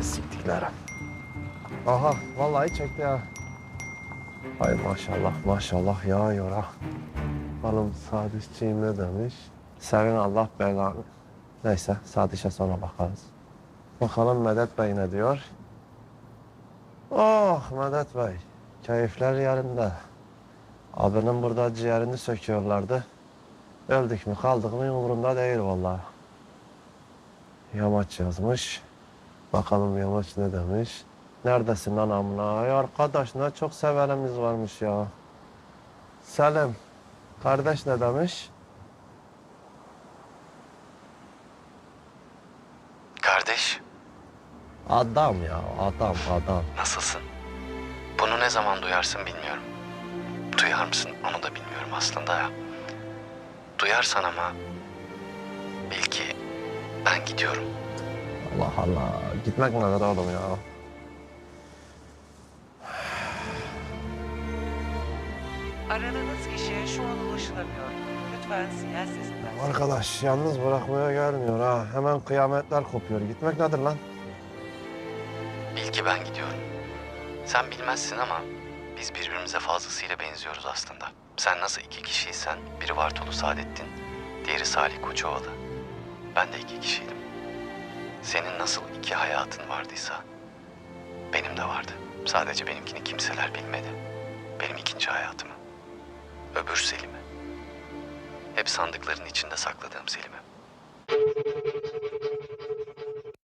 Beklerim. Aha vallahi çekti ya. Hay maşallah maşallah yağıyor ha. Hanım Sadişçiğim ne demiş? Senin Allah belanı. Neyse Sadiş'e sonra bakarız. Bakalım Medet Bey ne diyor? Oh Medet Bey. Keyifler yerinde. Abinin burada ciğerini söküyorlardı. Öldük mü kaldık mı umurumda değil vallahi. Yamaç yazmış. Bakalım Yamaç ne demiş. Neredesin anamla? Ay arkadaş ne çok severimiz varmış ya. Selim. Kardeş ne demiş? Kardeş, Adam ya adam adam. nasılsın? Bunu ne zaman duyarsın bilmiyorum. Duyar mısın onu da bilmiyorum aslında ya. Duyarsan ama bil ki ben gidiyorum. Allah Allah. Gitmek ne kadar oğlum ya. Aradığınız kişiye şu an ulaşılamıyor. Lütfen sinyal sesinden Arkadaş yalnız bırakmaya gelmiyor ha. Hemen kıyametler kopuyor. Gitmek nedir lan? Bil ki ben gidiyorum. Sen bilmezsin ama biz birbirimize fazlasıyla benziyoruz aslında. Sen nasıl iki kişiysen biri Vartolu Saadettin, diğeri Salih Koçovalı. Ben de iki kişiydim. Senin nasıl iki hayatın vardıysa benim de vardı. Sadece benimkini kimseler bilmedi. Benim ikinci hayatımı. Öbür Selim'i. Hep sandıkların içinde sakladığım Selim'i.